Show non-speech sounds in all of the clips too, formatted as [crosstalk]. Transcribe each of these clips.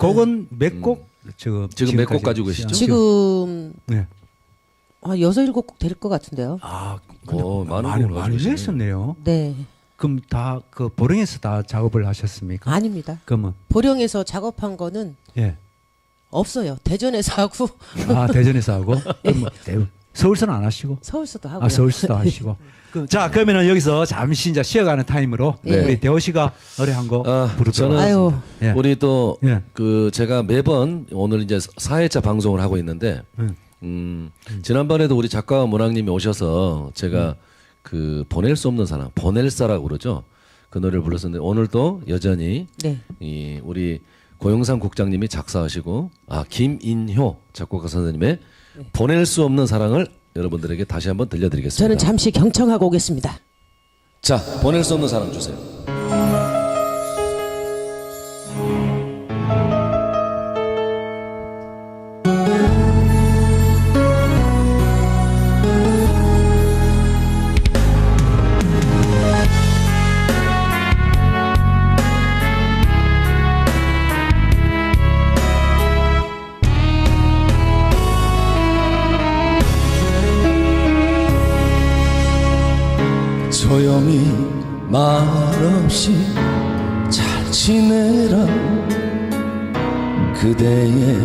곡은 몇 곡? 지금 지금 몇 곡 가지고 계시죠? 지금 네. 한 여섯 일곱 곡 될 것 같은데요. 아, 오, 많은 많이 곡을 많이 가지고 냈었네요. 네, 그럼 다 그 보령에서 다 작업을 하셨습니까? 아닙니다. 그러면 보령에서 작업한 거는 예. 없어요. 대전에서 하고 아 대전에서 하고 [laughs] 그럼 뭐 대- 서울서는 안 하시고 서울서도 하고요. 아 서울서도 [laughs] 하시고 그, 자 그러면은 여기서 잠시 이제 쉬어가는 타임으로 네. 우리 대호 씨가 노래 한곡 아, 부르도록 아유, 예. 우리 또 예. 그 제가 매번 오늘 이제 4회차 방송을 하고 있는데 음. 음, 지난번에도 우리 작가와 문학님이 오셔서 제가 그 보낼 수 없는 사람, 보낼사라고 그러죠. 그 노래를 불렀었는데 오늘도 여전히 네. 이 우리 고영상 국장님이 작사하시고 아 김인효 작곡가 선생님의 보낼 수 없는 사랑을 여러분들에게 다시 한번 들려드리겠습니다. 저는 잠시 경청하고 오겠습니다. 자 보낼 수 없는 사랑 주세요. 소용이 말없이 잘 지내라. 그대의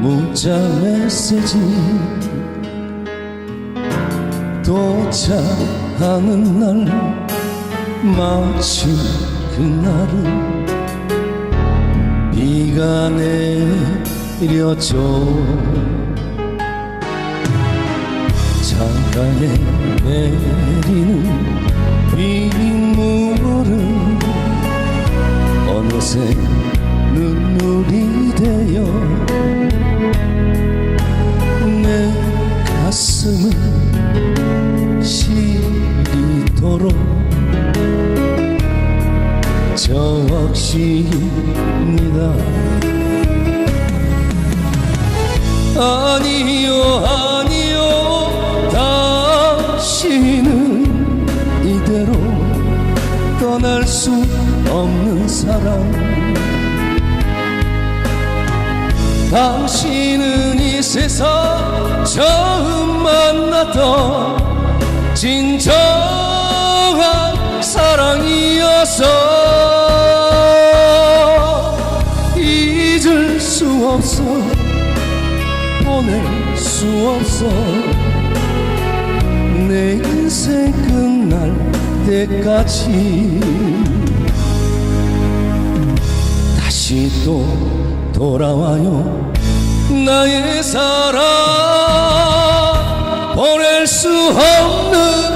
문자 메시지 도착하는 날 마침 그날은 비가 내렸죠. 창가에 내리는 빗물은 어느새 눈물이 되어 내 가슴을 시리도록 적십니다 아니요 아니요 사람 당신은 이 세상 처음 만났던 진정한 사랑이어서 잊을 수 없어 보낼 수 없어. 내 인생 끝날 때까지 다시 또 돌아와요. 나의 사랑 보낼 수 없는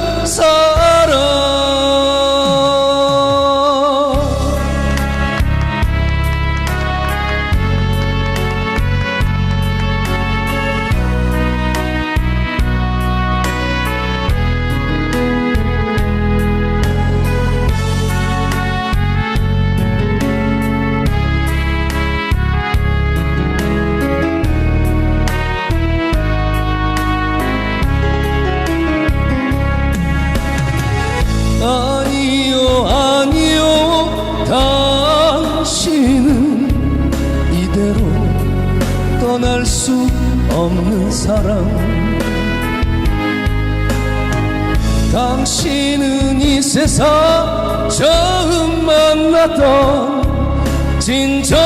사람. 당신은 이 세상 처음 만났던 진정한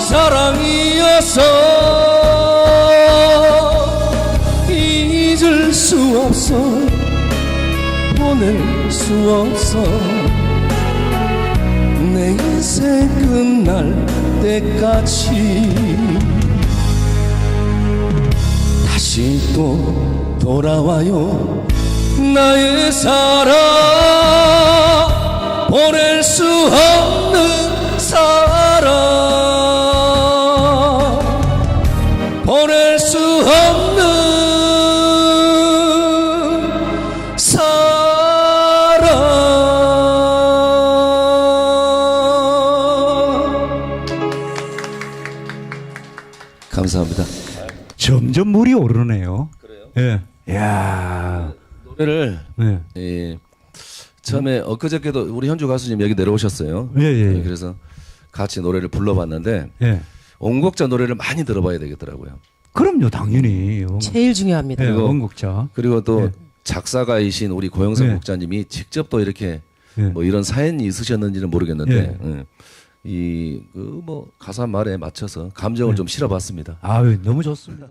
사랑이어서 잊을 수 없어 보낼 수 없어. 내 인생 끝날 때까지 또 돌아와요 나의 사랑 보낼 수 없는 사랑 보낼 수 없는 사랑 감사합니다. 점점 물이 오르네요. 그래요? 예. 야. 노래를 네. 예, 처음에 엊그저께도 우리 현주 가수님 여기 내려오셨어요. 예, 예, 예. 그래서 같이 노래를 불러봤는데 예. 원곡자 노래를 많이 들어봐야 되겠더라고요. 그럼요, 당연히. 원, 제일 중요합니다. 예, 그리고- 원곡자. 그리고 또 네. 작사가이신 우리 고영석 네. 목자님이 직접 또 이렇게 예. 뭐 이런 사연이 있으셨는지는 모르겠는데 예. 이그 뭐 가사 말에 맞춰서 감정을 좀 실어봤습니다. 아유, 너무 좋습니다.